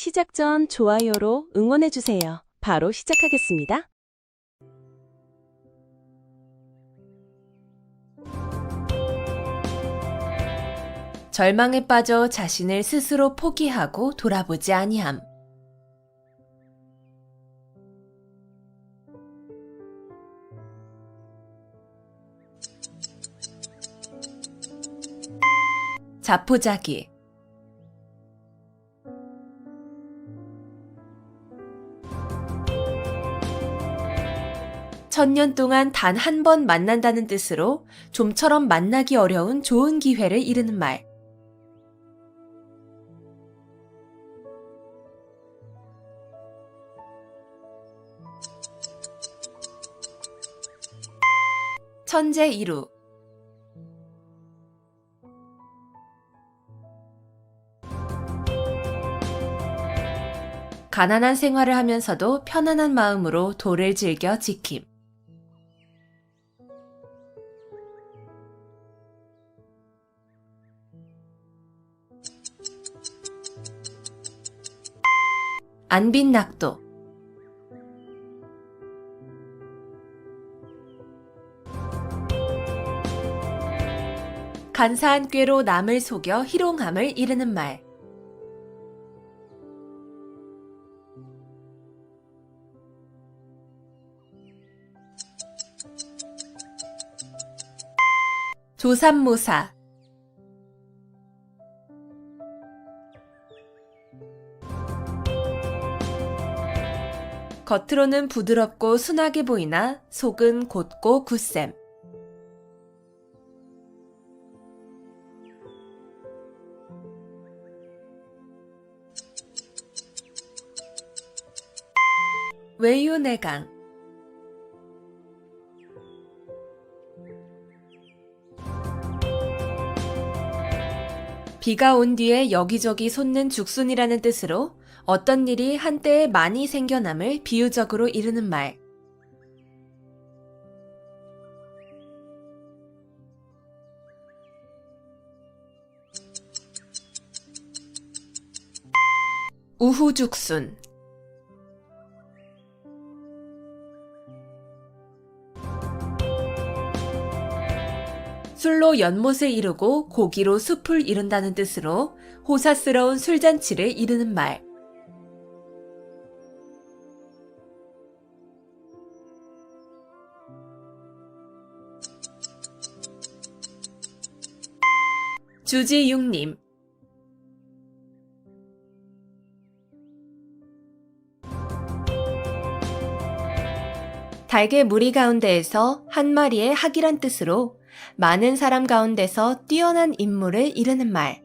시작 전 좋아요로 응원해주세요. 바로 시작하겠습니다. 절망에 빠져 자신을 스스로 포기하고 돌아보지 아니함. 자포자기 천년 동안 단 한 번 만난다는 뜻으로 좀처럼 만나기 어려운 좋은 기회를 이르는 말. 천재 이루 가난한 생활을 하면서도 편안한 마음으로 도를 즐겨 지킴. 안빈낙도 간사한 꾀로 남을 속여 희롱함을 이르는 말. 조삼모사 겉으로는 부드럽고 순하게 보이나 속은 곧고 굳셈. 외유내강 비가 온 뒤에 여기저기 솟는 죽순이라는 뜻으로 어떤 일이 한때에 많이 생겨남을 비유적으로 이르는 말. 우후죽순 술로 연못을 이루고 고기로 숲을 이룬다는 뜻으로 호사스러운 술잔치를 이르는 말. 주지육님 달개 무리 가운데에서 한 마리의 학이란 뜻으로 많은 사람 가운데서 뛰어난 인물을 이르는 말.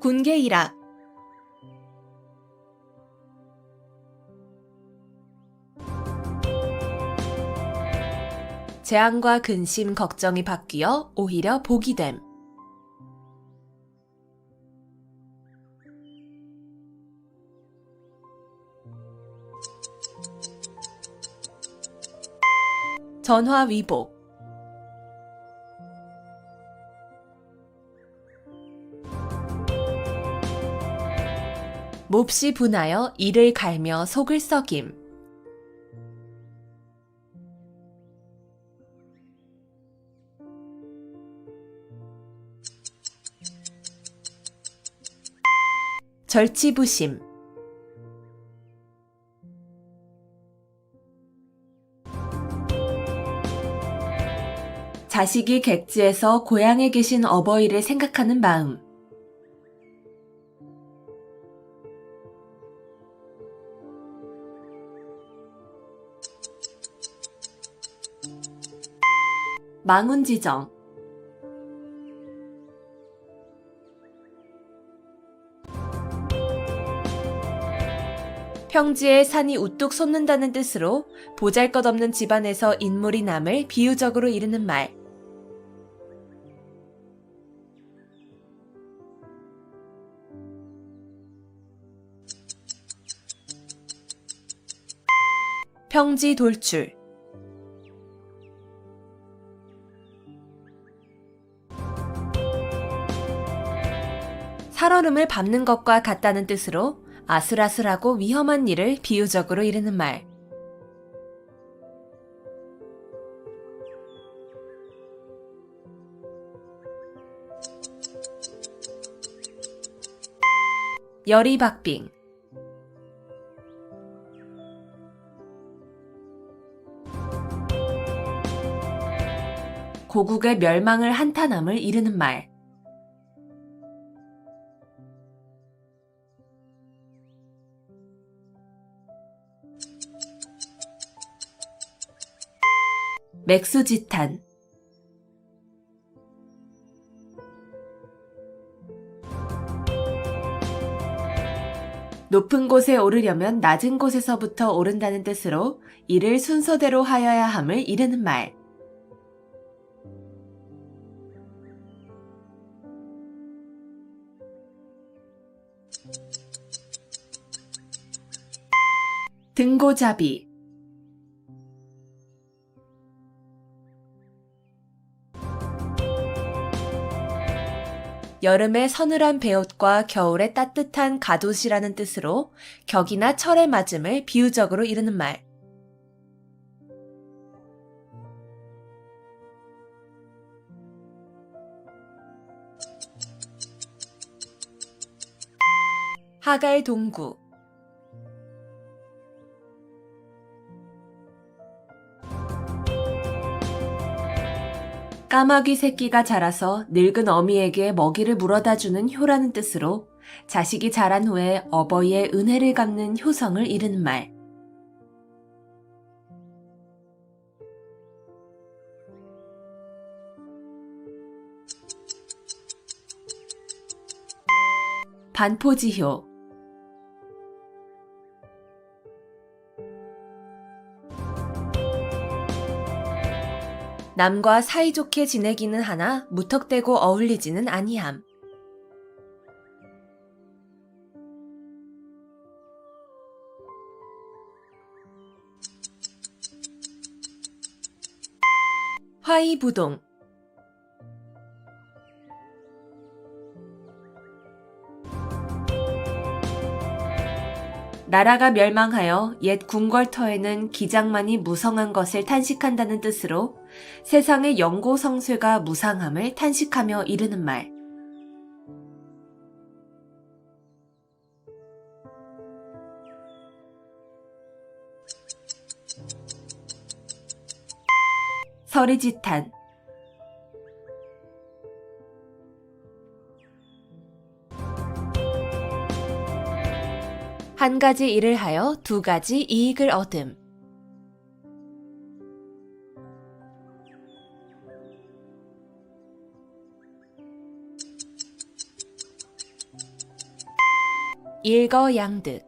군계일학 재앙과 근심, 걱정이 바뀌어 오히려 복이 됨. 전화위복 몹시 분하여 이를 갈며 속을 썩임. 절치부심 자식이 객지에서 고향에 계신 어버이를 생각하는 마음. 망운지정 평지에 산이 우뚝 솟는다는 뜻으로 보잘 것 없는 집안에서 인물이 남을 비유적으로 이르는 말. 평지 돌출 살얼음을 밟는 것과 같다는 뜻으로 아슬아슬하고 위험한 일을 비유적으로 이르는 말. 열이박빙 고국의 멸망을 한탄함을 이르는 말. 맥수지탄 높은 곳에 오르려면 낮은 곳에서부터 오른다는 뜻으로 이를 순서대로 하여야 함을 이르는 말. 등고잡이 여름에 서늘한 베옷과 겨울에 따뜻한 갓옷이라는 뜻으로 격이나 철에 맞음을 비유적으로 이르는 말. 하갈 동구 까마귀 새끼가 자라서 늙은 어미에게 먹이를 물어다 주는 효라는 뜻으로 자식이 자란 후에 어버이의 은혜를 갚는 효성을 이르는 말. 반포지효 남과 사이좋게 지내기는 하나 무턱대고 어울리지는 아니함. 화이부동 나라가 멸망하여 옛 궁궐터에는 기장만이 무성한 것을 탄식한다는 뜻으로 세상의 영고성쇠가 무상함을 탄식하며 이르는 말. 서리지탄 한 가지 일을 하여 두 가지 이익을 얻음. 일거양득